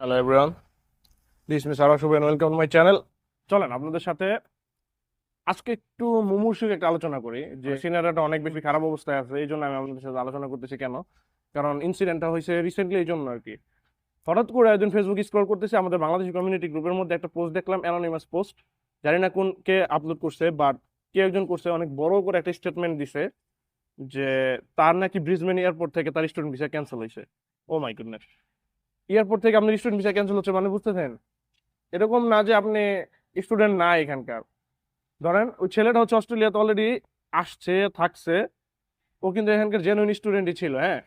Hello everyone this miss Ara Shuvo welcome my channel চলেন আপনাদের সাথে আজকে একটু মুমূর্ষিক একটা আলোচনা করি যে সিনারিটা অনেক বেশি খারাপ অবস্থায় আছে এই জন্য আমি আপনাদের সাথে আলোচনা করতেছি কেন? কারণ ইনসিডেন্টটা হয়েছে রিসেন্টলি এই জন্য আর কি হঠাৎ করে একজন ফেসবুক স্ক্রল করতেছে আমাদের বাংলাদেশি কমিউনিটি গ্রুপের মধ্যে একটা পোস্ট দেখলাম অ্যানোনিমাস পোস্ট জানি না কোন কে আপলোড করছে বাট কে একজন করছে অনেক বড় করে একটা স্টেটমেন্ট দিছে যে তার নাকি ব্রিজবেন এয়ারপোর্ট থেকে তার স্টুডেন্ট ভিসা ক্যান্সেল হয়েছে। ও মাই গুডনেস এয়ারপোর্ট থেকে আপনার স্টুডেন্ট ভিসা ক্যান্সেল হচ্ছে মানে বুঝতেছেন? এরকম না যে আপনি স্টুডেন্ট না এখানকার। ধরেন, ওই ছেলেটা হচ্ছে অস্ট্রেলিয়াতে অলরেডি আসছে, থাকছে। ও কিন্তু এখানকার জেনুইন স্টুডেন্টই ছিল হ্যাঁ?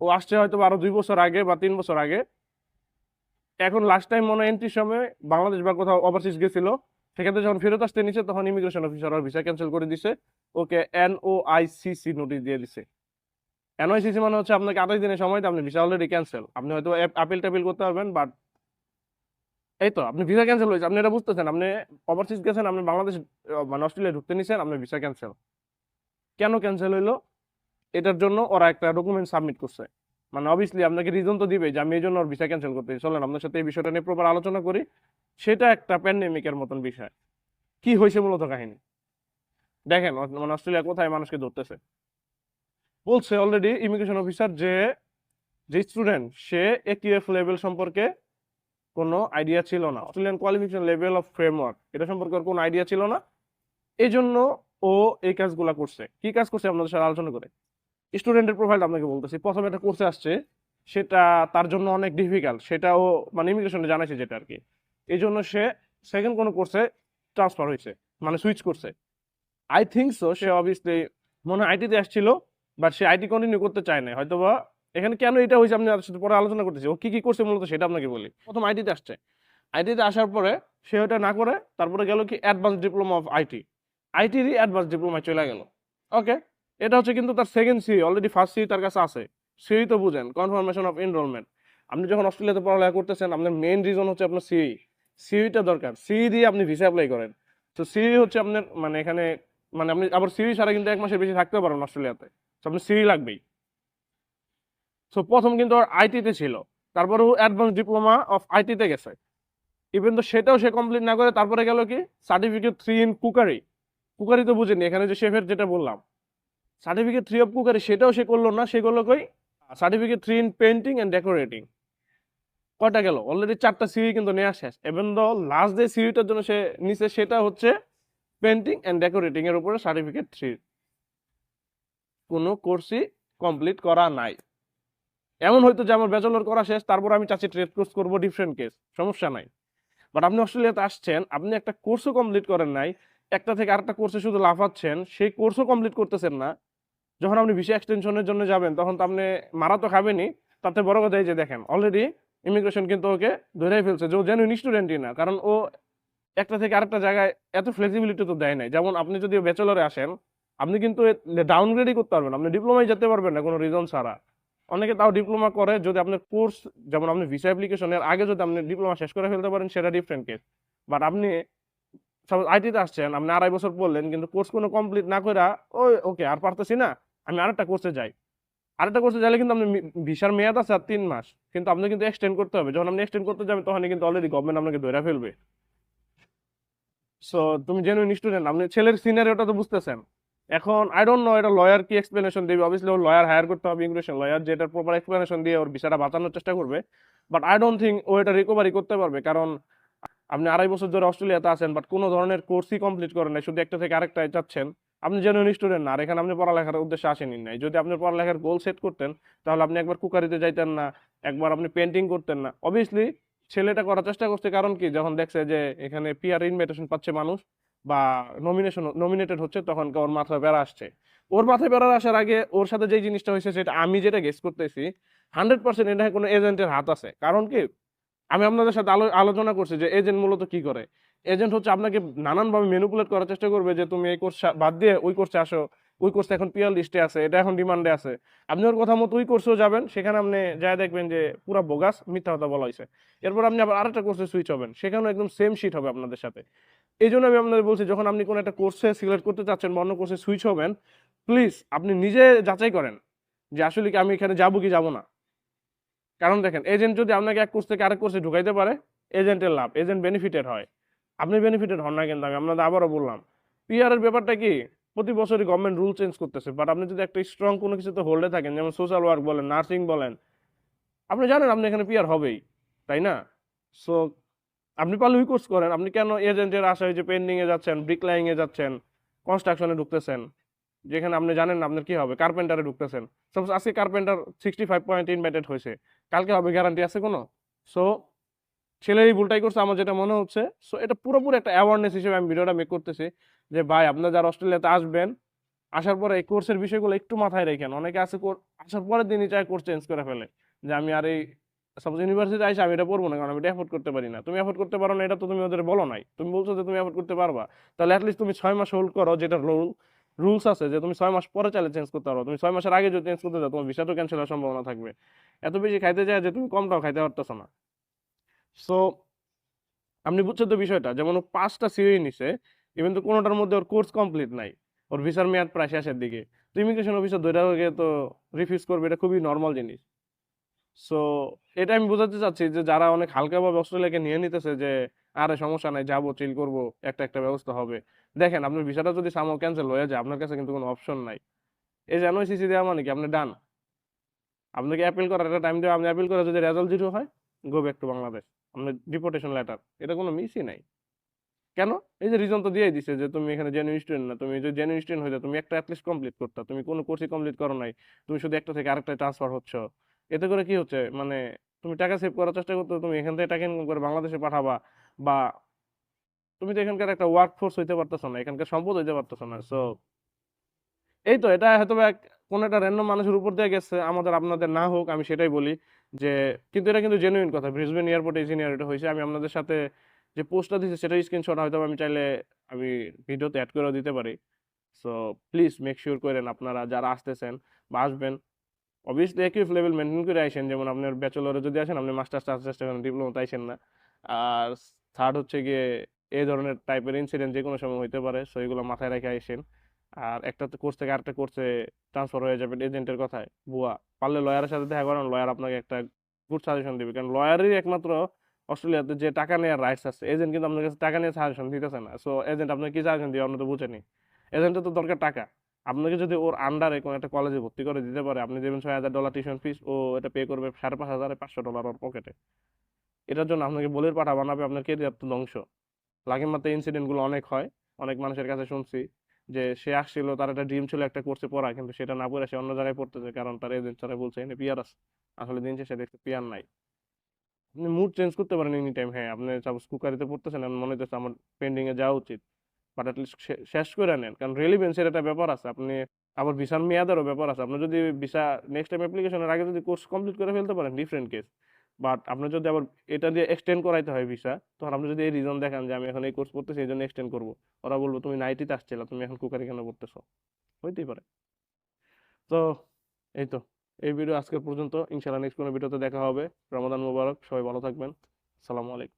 ও আসছে হয়তো বা আরও দুই বছর আগে বা তিন বছর আগে। এখন লাস্ট টাইম মনে এন্ট্রির সময় বাংলাদেশ বা কোথাও ওভারসিজ গেছিল। সেখানে যখন ফেরত আসতে নিচে তখন ইমিগ্রেশন অফিসার ভিসা ক্যান্সেল করে দিছে। Okay N O ICC notice দিয়ে দিছে। এনওআইসিসি মানে হচ্ছে আপনাকে আঠাশ দিনের সময় আপনি ভিসা অলরেডি ক্যান্সেল আপনি হয়তো আপিল টাপিল করতে পারবেন বাট এই তো, আপনি ভিসা ক্যান্সেল হয়েছে, আপনি এটা বুঝতেছেন, আপনি ওভারসিজ গেছেন, আপনি বাংলাদেশ মানে অস্ট্রেলিয়া ঢুকতে নিছেন আপনার ভিসা ক্যান্সেল কেন ক্যান্সেল হইল? এটার জন্য ওরা একটা ডকুমেন্ট সাবমিট করছে। মানে অবভিয়াসলি আপনাকে রিজন তো দিবে যে আমি এই জন্য ওর ভিসা ক্যান্সেল করতে চলেন, আপনার সাথে এই বিষয়টা নিয়ে প্রপার আলোচনা করি। সেটা একটা প্যান্ডেমিকের মতন বিষয়। কি হয়েছে মূলত কাহিনী? দেখেন মানে অস্ট্রেলিয়া কোথায় মানুষকে ধরতেছে? বলছে অলরেডি ইমিগ্রেশন অফিসার যে যে স্টুডেন্ট সে একিউএফ লেভেল সম্পর্কে কোনো আইডিয়া ছিল না। Australian qualification level of framework এটা সম্পর্কে ওর কোনো আইডিয়া ছিল না। এই জন্য ও এই কাজগুলা করছে। কি কাজ করছে আপনাদের সাথে আলোচনা করে? স্টুডেন্টের প্রোফাইলটা আপনাকে বলতেছি। প্রথমে একটা কোর্সে আসছে, সেটা তার জন্য অনেক ডিফিকাল্ট সেটা ও মানে ইমিগ্রেশনে জানাইছে যেটা আর কি এই জন্য সে সেকেন্ড কোনো কোর্সে ট্রান্সফার হয়েছে মানে সুইচ করছে। I think so say obviously মনে হয় আইটিতে আসছিল বাট সে আইটি কন্টিনিউ করতে চায় না হয়তো বা এখানে কেন এটা হয়েছে আপনি আপনার সাথে পরে আলোচনা করতেছি। ও কি কি করছে মূলত সেটা আপনাকে বলি। প্রথম আইটিতে আসছে। আইটিতে আসার পরে সে ওটা না করে, তারপরে গেল কি অ্যাডভান্স ডিপ্লোমা অফ আইটি আইটিরই অ্যাডভান্স ডিপ্লোমায় চলে গেল। ওকে এটা হচ্ছে কিন্তু তার second C already first C তার কাছে আছে। সিই তো বুঝেন কনফার্মেশন অফ এনরোলমেন্ট আপনি যখন অস্ট্রেলিয়াতে পড়ালেখা করতেছেন, আপনার মেইন রিজন হচ্ছে আপনার সিই সিইটা দরকার। সিই দিয়ে আপনি ভিসা অ্যাপ্লাই করেন। তো সিই হচ্ছে আপনার মানে এখানে মানে আপনি, আবার সিই ছাড়া কিন্তু এক মাসের বেশি থাকতে পারেন অস্ট্রেলিয়াতে। আপনার সিই লাগবেই। সো প্রথম কিন্তু ওর আইটিতে ছিল। তারপরে ও অ্যাডভান্স ডিপ্লোমা অফ আইটিতে গেছে। ইভেন তো সেটাও সে কমপ্লিট না করে, তারপরে গেল কি? Certificate three in cookery cookery তো বুঝেনি, এখানে যে শেফের যেটা বললাম। সার্টিফিকেট থ্রি অফ কুকারি সেটাও সে করল না, সে করল কই? Certificate three in painting and decorating কয়টা গেল? অলরেডি চারটা সিঁড়ি কিন্তু নেওয়া শেষ। এবং তো লাস্ট যে সিঁড়িটার জন্য সে নিচে সেটা হচ্ছে পেন্টিং অ্যান্ড ডেকোরেটিং এর উপরে সার্টিফিকেট থ্রি কোনো কোর্সই কমপ্লিট করা নাই। এমন হয়তো যে আমার ব্যাচেলর করা শেষ, তারপর আমি চাচ্ছি ট্রেড কোর্স করব ডিফারেন্ট কেস সমস্যা নাই। বাট আপনি অস্ট্রেলিয়াতে আসছেন, আপনি একটা কোর্সও কমপ্লিট করেন নাই, একটা থেকে আরেকটা কোর্সে শুধু লাফাচ্ছেন, সেই কোর্সও কমপ্লিট করতেছেন না। যখন আপনি ভিসা এক্সটেনশনের জন্য যাবেন, তখন তো আপনি মারা তো খাবেনই, তাতে বড় কথা এই যে দেখেন অলরেডি ইমিগ্রেশন কিন্তু ওকে ধরেই ফেলছে যে ও জেনুইন স্টুডেন্টই না, কারণ ও একটা থেকে আরেকটা জায়গায় এত ফ্লেক্সিবিলিটি তো দেয় নাই। যেমন আপনি যদি ব্যাচেলরে আসেন আপনি কিন্তু ডাউনগ্রেডই করতে পারবেন আপনি ডিপ্লোমায় যেতে পারবেন না কোনো রিজন ছাড়া। অনেকে তাও ডিপ্লোমা করে যদি আপনার কোর্স যেমন আপনি ভিসা অ্যাপ্লিকেশনের আগে যদি আপনি ডিপ্লোমা শেষ করে ফেলতে পারেন, সেটা ডিফারেন্ট কেস বাট আপনি সাপোজ আইটিতে আসছেন, আপনি আড়াই বছর পড়লেন, কিন্তু কোর্স কোনো কমপ্লিট না করে ওই ওকে আর পারতেছি না, আমি আরেকটা কোর্সে যাই। আরেকটা কোর্সে যাইলে কিন্তু আপনি ভিসার মেয়াদ আছে আর তিন মাস। কিন্তু আপনি কিন্তু এক্সটেন্ড করতে হবে। যখন আপনি এক্সটেন্ড করতে যাবেন তখন কিন্তু অলরেডি গভর্নমেন্ট আপনাকে ধরে ফেলবে। সো তুমি জেনুইন স্টুডেন্ট আপনি ছেলের সিনারিওটা তো বুঝতেছেন। এখন আই ডোন্ট নো এটা লয়ার কি এক্সপ্লেনেশন দেবে? অবভিয়াসলি ওর লয়ার হায়ার করতে হবে ইমিগ্রেশন লয়ার যেটা প্রপার এক্সপ্লেনেশন দিয়ে ওর ভিসাটা বাঁচানোর চেষ্টা করবে। বাট আই ডোন্ট থিঙ্ক ও এটা রিকভারি করতে পারবে, কারণ আপনি আড়াই বছর ধরে অস্ট্রেলিয়াতে আছেন বাট কোনো ধরনের কোর্সই কমপ্লিট করেন নাই। শুধু একটা থেকে আরেকটা যাচ্ছেন আপনি জেনুইন স্টুডেন্ট না, আর এখানে আপনি পড়ালেখার উদ্দেশ্যে আসেনি নাই। যদি আপনি পড়ালেখার গোল সেট করতেন, তাহলে আপনি একবার কুকারিতে যাইতেন না, একবার আপনি পেন্টিং করতেন না। অবভিয়াসলি ছেলেটা করার চেষ্টা করছে, কারণ কি? যখন দেখছে যে এখানে পিয়ার ইনভাইটেশন পাচ্ছে মানুষ বা নমিনেশন নমিনেটেড হচ্ছে, তখন ওর মাথায় বেড়া আসছে। ওর মাথায় বেড়া আসার আগে ওর সাথে যে জিনিসটা হয়েছে, সেটা আমি যেটা গেস করতেছি হান্ড্রেড পার্সেন্ট এটা কোনো এজেন্টের হাত আছে। কারণ কি? আমি আপনাদের সাথে আলো- আলোচনা করছি যে এজেন্ট মূলত কি করে? এজেন্ট হচ্ছে আপনাকে নানানভাবে মেনুপুলেট করার চেষ্টা করবে যে তুমি এই কোর্স বাদ দিয়ে ওই কোর্সে আসো। ওই কোর্স এখন পিয়ার লিস্টে আছে, এটা এখন ডিমান্ডে আছে। আপনি ওর কথা মতো ওই কোর্সেও যাবেন, সেখানে আপনি যা দেখবেন যে পুরো বোগাস মিথ্যা কথা বলা হয়েছে এরপর আপনি আবার আরেকটা কোর্সে সুইচ হবেন, সেখানেও একদম সেম শিট হবে আপনাদের সাথে। এই জন্য আমি আপনাদের বলছি, যখন আপনি কোনো একটা কোর্সে সিলেক্ট করতে চাচ্ছেন বা অন্য কোর্সে সুইচ হবেন প্লিজ আপনি নিজে যাচাই করেন যে আসলে কি আমি এখানে যাব কি যাব না। কারণ দেখেন এজেন্ট যদি আপনাকে এক কোর্স থেকে আরেক কোর্সে ঢুকাইতে পারে এজেন্টের লাভ এজেন্ট বেনিফিটেড হয়। আপনি বেনিফিটেড হন না কিন্তু, আমি আপনাদের আবারও বললাম। পিআর এর ব্যাপারটা কি? প্রতি বছরই গভর্নমেন্ট রুল চেঞ্জ করতেছে বাট আপনি যদি একটা স্ট্রং কোনো কিছুতে হোল্ডে থাকেন, যেমন সোশ্যাল ওয়ার্ক বলেন নার্সিং বলেন, আপনি জানেন আপনি এখানে পিয়ার হবেই, তাই না? সো আপনি পারলে ওই কোর্স করেন, আপনি কেন এজেন্টের আশায় যে পেন্ডিং এ যাচ্ছেন ব্রিকলাইং এ যাচ্ছেন কনস্ট্রাকশনে ঢুকতেছেন? যেখানে আপনি জানেন আপনার কি হবে কার্পেন্টারে ঢুকতেছেন। সাপোজ আজকে carpenter sixty five point invited হয়েছে, কালকে হবে গ্যারান্টি আছে কোনো? সো ছেলে এই ভুলটাই করছে, আমার যেটা মনে হচ্ছে সো এটা পুরোপুরি একটা অ্যাওয়ারনেস হিসেবে আমি ভিডিওটা মেক করতেছি। যে, ভাই, আপনার যারা অস্ট্রেলিয়াতে আসবেন, আসার পরে এই কোর্সের বিষয়গুলো একটু মাথায় রেখেন। অনেকে আছে আসার পরের দিনই চায় কোর্স চেঞ্জ করে ফেলে, যে, আমি আর এই সাপোজ ইউনিভার্সিটি আইসা আমি এটা পড়ব না, কারণ আমি এটা অ্যাফোর্ড করতে পারি না। তুমি অ্যাফোর্ড করতে পারো না, এটা তো তুমি ওদের বলো নাই। তুমি বলছো যে, তুমি অ্যাফোর্ড করতে পারবা। তাহলে অ্যাটলিস্ট তুমি ছয় মাস হোল্ড করো, যেটা রুল রুলস আছে, যে, তুমি ছয় মাস পরে চাইলে চেঞ্জ করতে পারো। তুমি ছয় মাসের আগে যদি চেঞ্জ করতে চাও তোমার ভিসাটাও ক্যান্সেল হওয়ার সম্ভাবনা থাকবে। এত বেশি খাইতে যায় যে, তুমি কমটাও খাইতে পারতেছো না। সো আপনি বুঝছেন তো বিষয়টা, যেমন পাঁচটা সিওই নিছে ইভেন তো কোনোটার মধ্যে ওর কোর্স কমপ্লিট নাই। ওর ভিসার মেয়াদ প্রায় শেষের দিকে। তো ইমিগ্রেশন অফিসার ধরে গিয়ে তো রিফিউজ করবে, এটা খুবই নর্মাল জিনিস। সো এটা আমি বোঝাতে চাচ্ছি যে যারা অনেক হালকাভাবে অস্ট্রেলিয়াকে নিয়ে নিতেছে যে, আরে, সমস্যা নাই, যাব চিল করব, একটা একটা ব্যবস্থা হবে। দেখেন, আপনার ভিসাটা যদি সামাও ক্যান্সেল হয়ে যায়, আপনার কাছে কিন্তু কোনো অপশন নাই। এই যে এনওসিসি দেওয়া মানে কি? আপনি ডান আপনাকে অ্যাপিল করার একটা টাইম দেওয়া, আপনি অ্যাপিল করে যদি রেজাল্ট জিরো হয় গো ব্যাক টু বাংলাদেশ আপনার ডিপোর্টেশন লেটার এটা কোনো মিসই নাই। কেন? এই যে রিজন তো দিয়ে দিছে যে তুমি এখানে জেনুইন স্টুডেন্ট না, তুমি যদি জেনুইন স্টুডেন্ট যাও, তুমি একটা অ্যাটলিস্ট কমপ্লিট করতে, তুমি কোনো কোর্সই কমপ্লিট করো নাই, তুমি শুধু একটা থেকে আরেকটা ট্রান্সফার হচ্ছ, এতে করে কি হচ্ছে? মানে তুমি টাকা সেভ করার চেষ্টা করতে, তুমি এখান থেকে টাকা ইনকাম করে বাংলাদেশে পাঠাবা, বা তুমি তো এখানকার একটা ওয়ার্ক ফোর্স হইতে পারতেছো না, এখানকার সম্পদ হইতে পারতেছো না সো এই তো, এটা হয়তো এক, কোন একটা র্যান্ডম মানুষের উপর দিয়ে গেছে, আমাদের আপনাদের না হোক, আমি সেটাই বলি যে, কিন্তু এটা কিন্তু জেনুইন কথা ব্রিসবেন এয়ারপোর্টে ইঞ্জিনিয়ার এটা হয়েছে আমি আপনাদের সাথে যে পোস্টটা দিয়েছে সেটার স্ক্রিনশট হয়তো আমি চাইলে আমি ভিডিওতে অ্যাড করেও দিতে পারি। সো প্লিজ মেক শিওর করেন আপনারা যারা আসতেছেন বা আসবেন। অবভিয়াসলি একই লেভেল মেনটেন করে আইসেন। যেমন আপনার ব্যাচেলরে যদি আসেন, আপনি মাস্টার্স করেন ডিপ্লোমাতে না। আর থার্ড হচ্ছে গিয়ে এই ধরনের টাইপের ইনসিডেন্ট যে কোনো সময় হইতে পারে। সো এগুলো মাথায় রেখে আইসেন। আর একটা কোর্স থেকে আরেকটা কোর্সে ট্রান্সফার হয়ে যাবে এজেন্টের কথায়। বুয়া, পারলে লয়ারের সাথে দেখা করেন। লয়ার আপনাকে একটা গুড সাজেশন দিবে। কারণ লয়ারই একমাত্র অস্ট্রেলিয়াতে যে টাকা নেওয়ার রাইটস আছে এজেন্ট কিন্তু আপনার কাছে টাকা নিয়ে সাজেশন দিতেছে না। সো এজেন্ট আপনাকে কি সাজেশন দিবে? আপনি তো বুঝেনি এজেন্টের তো দরকার টাকা। আপনাকে যদি ওর আন্ডারে কোনো একটা কলেজে ভর্তি করে দিতে পারে, আপনি দেবেন ছয় হাজার ডলার টিউশন ফিস ও এটা পে করবে সাড়ে পাঁচ হাজারে, পাঁচশো ডলার ওর পকেটে এটার জন্য আপনাকে বলের পাঠা বানাবে, আপনার কেরিয়ার তো ধ্বংস। লাগের মাত্র ইনসিডেন্টগুলো অনেক হয়। অনেক মানুষের কাছে শুনছি যে সে আসছিল, তার একটা ড্রিম ছিল একটা কোর্সে পড়া, কিন্তু সেটা না পড়ে সে অন্য জায়গায় পড়তেছে, কারণ তার এজেন্ট স্যারে বলছে, এনে পিয়ার আছে। আসলে দিন শেষে দেখতে পিয়ার নাই। মুড চেঞ্জ করতে পারেন এনি টাইম হ্যাঁ আপনি সাপোজ কুকারিতে পড়তেছেন আমি মনে হচ্ছে আমার পেন্ডিংয়ে যাওয়া উচিত। বাট অ্যাটলিস্ট শেষ করে নেন, কারণ রেলিভেন্সের একটা ব্যাপার আছে, আপনি আবার ভিসার মেয়াদেরও ব্যাপার আছে। আপনি যদি ভিসা নেক্সট টাইম অ্যাপ্লিকেশনের আগে যদি কোর্স কমপ্লিট করে ফেলতে পারেন ডিফারেন্ট কেস বাট আপনার যদি আবার এটা দিয়ে এক্সটেন্ড করাইতে হয় ভিসা তখন আপনি যদি এই রিজন দেখান যে আমি এখন এই কোর্স করতেছি এই জন্য এক্সটেন্ড করব। ওরা বলব, তুমি নাইটিতে আসছিলে, তুমি এখন কুকারি কেন করতেছো হইতেই পারে। তো, এই তো। এই ভিডিও আজকে পর্যন্ত। ইনশাল্লাহ নেক্সট কোনো ভিডিওতে দেখা হবে। রমাদান মোবারক। সবাই ভালো থাকবেন। সালামু আলাইকুম।